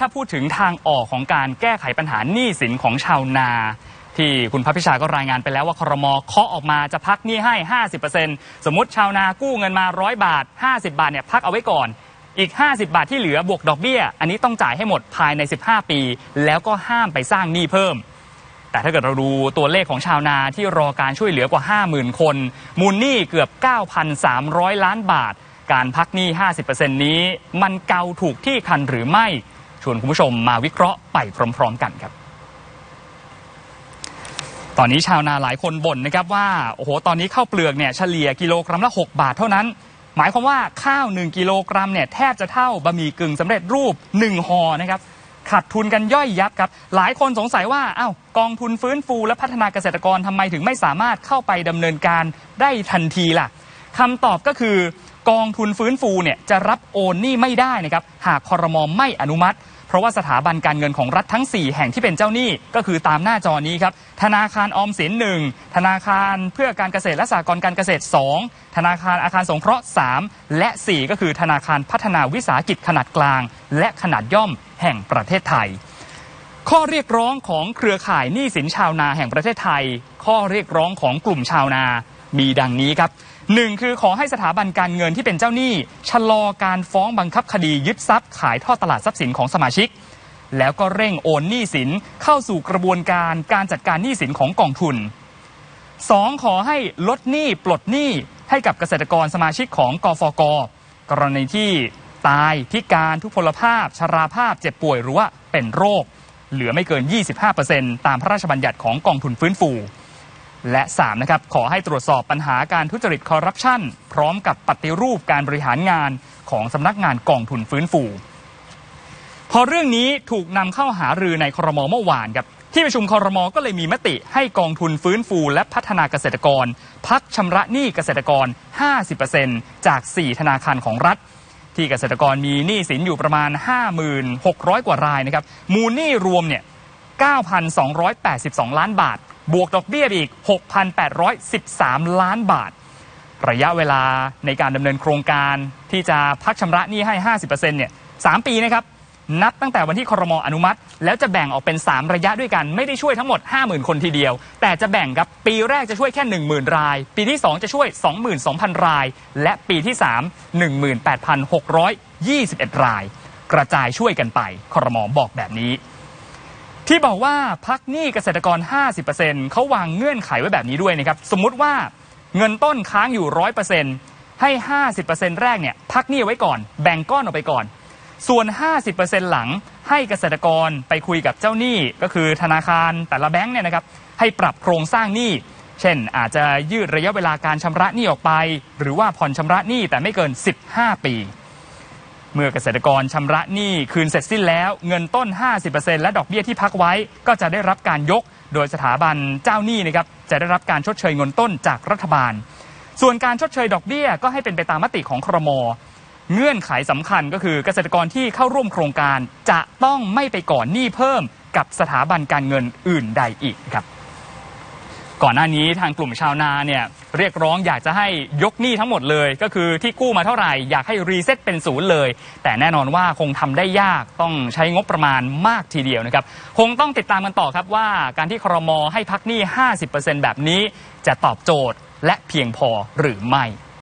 ถ้าพูดถึงทางออกของการแก้ไขปัญหาหนี้สินของชาวนา ที่คุณพัพิชาก็รายงานไปแล้วว่าครมเคาะออกมาจะพักหนี้ให้ 50%สมมติชาวนากู้เงินมา 100 บาท 50 บาทเนี่ยพักเอาไว้ก่อน อีก 50 บาทที่เหลือบวกดอกเบี้ย อันนี้ต้องจ่ายให้หมดภายใน 15 ปี แล้วก็ห้ามไปสร้างหนี้เพิ่ม แต่ถ้าเกิดเราดูตัวเลขของชาวนาที่รอการช่วยเหลือกว่า 50,000 คน มูลหนี้เกือบ 9,300 ล้านบาท การพักหนี้ 50%นี้ มันเกาถูกที่คันหรือไม่ ชวนคุณผู้ชมมาวิเคราะห์ไปพร้อม ๆ กันครับ ตอนนี้ชาวนาหลายคนบ่นนะครับว่าโอ้โหตอนนี้ข้าวเปลือกเนี่ยเฉลี่ยกิโลกรัมละ 6 บาทเท่านั้น หมายความว่าข้าว 1 กิโลกรัมเนี่ยแทบจะเท่าบะหมี่กึ่งสำเร็จรูป1ห่อนะครับขาดทุนกันย่อยยับครับ หลายคนสงสัยว่าอ้าวกองทุนฟื้นฟูและพัฒนาเกษตรกรทำไมถึงไม่สามารถเข้าไปดำเนินการได้ทันทีล่ะคำตอบก็คือกองทุนฟื้นฟูเนี่ยจะรับโอนหนี้ไม่ได้นะครับ หากคอรมอไม่อนุมัติ ราะว่าสถาบันการเงินของรัฐทั้ง 4 แห่งที่เป็นเจ้าหนี้ก็คือตามหน้าจอนี้ครับธนาคารออมสินหนึ่งธนาคารเพื่อการเกษตรและสหกรณ์การเกษตร 2 ธนาคารอาคารสงเคราะห์ 3 และ 4 ก็คือธนาคารพัฒนาวิสาหกิจขนาดกลาง และขนาดย่อมแห่งประเทศไทยข้อเรียกร้องของเครือข่ายหนี้สินชาวนาแห่งประเทศไทย ข้อเรียกร้องของกลุ่มชาวนา มีดังนี้ครับ หนึ่งคือขอให้สถาบันการเงินที่เป็นเจ้าหนี้ชะลอการฟ้องบังคับคดียึดทรัพย์ขายทอดตลาดทรัพย์สินของสมาชิก แล้วก็เร่งโอนหนี้สินเข้าสู่กระบวนการการจัดการหนี้สินของกองทุน 2. ขอให้ลดหนี้ปลดหนี้ให้กับเกษตรกรสมาชิกของกฟก กรณีที่ตายพิการทุพพลภาพ ชราภาพ เจ็บป่วยหรือว่าเป็นโรค เหลือไม่เกิน 25%ตามพระราชบัญญัติของกองทุนฟื้นฟู และ 3. นะครับ ขอให้ตรวจสอบปัญหาการทุจริตคอร์รัปชันพร้อมกับปฏิรูปการบริหารงานของสำนักงานกองทุนฟื้นฟู พอเรื่องนี้ถูกนำเข้าหารือในครมเมื่อวานครับที่ประชุมครมก็เลยมีมติให้กองทุนฟื้นฟูและพัฒนาเกษตรกร พักชำระหนี้เกษตรกร 50%จาก 4 ธนาคารของรัฐ ที่เกษตรกรมีหนี้สินอยู่ประมาณ 5,600 กว่ารายนะครับมูลหนี้รวมเนี่ย 9,282 ล้านบาท บวกดอกเบี้ยอีก 6,813 ล้านบาท ระยะเวลาในการดำเนินโครงการที่จะพักชำระหนี้ให้ 50%เนี่ย3ปีนะครับ นับตั้งแต่วันที่ครมอนุมัติ แล้วจะแบ่งออกเป็น 3 ระยะด้วยกัน ไม่ได้ช่วยทั้งหมด 50,000 คนทีเดียว แต่จะแบ่งครับ ปีแรกจะช่วยแค่ 10,000 ราย ปีที่ 2 จะช่วย 22,000 ราย และปีที่ 3 18,621 ราย กระจายช่วยกันไปครมอบอกแบบนี้ ที่บอกว่าพักหนี้เกษตรกร 50%เขาวางเงื่อนไขไว้แบบนี้ด้วยนะครับ สมมุติว่าเงินต้นค้างอยู่ 100%ให้ 50%แรกเนี่ยพักหนี้ไว้ก่อน แบ่งก้อนออกไปก่อน ส่วน 50%หลังให้เกษตรกรไปคุยกับเจ้าหนี้ก็คือธนาคารแต่ละแบงค์เนี่ยนะครับให้ปรับโครงสร้างหนี้ เช่น อาจจะยืดระยะเวลาการชำระหนี้ออกไป หรือว่าผ่อนชำระหนี้แต่ไม่เกิน 15 ปี เมื่อเกษตรกรชำระหนี้คืนเสร็จสิ้นแล้ว เงินต้น 50%และดอกเบี้ยที่พักไว้ก็จะได้รับการยก โดยสถาบันเจ้าหนี้นะครับจะได้รับการชดเชยเงินต้นจากรัฐบาล ส่วนการชดเชยดอกเบี้ยก็ให้เป็นไปตามมติของครมเงื่อนไขสำคัญก็คือเกษตรกรที่เข้าร่วมโครงการจะต้องไม่ไปก่อนหนี้เพิ่มกับสถาบันการเงินอื่นใดอีกครับ ก่อนหน้านี้ทางกลุ่มชาวนาเนี่ย เรียกร้องอยากจะให้ยกหนี้ทั้งหมดเลย ก็คือที่กู้มาเท่าไหร่อยากให้รีเซ็ตเป็นศูนย์เลย แต่แน่นอนว่าคงทำได้ยากต้องใช้งบประมาณมากทีเดียวนะครับคงต้องติดตามกันต่อครับว่าการที่ครมให้พักหนี้ 50%แบบนี้จะตอบโจทย์และเพียงพอหรือไม่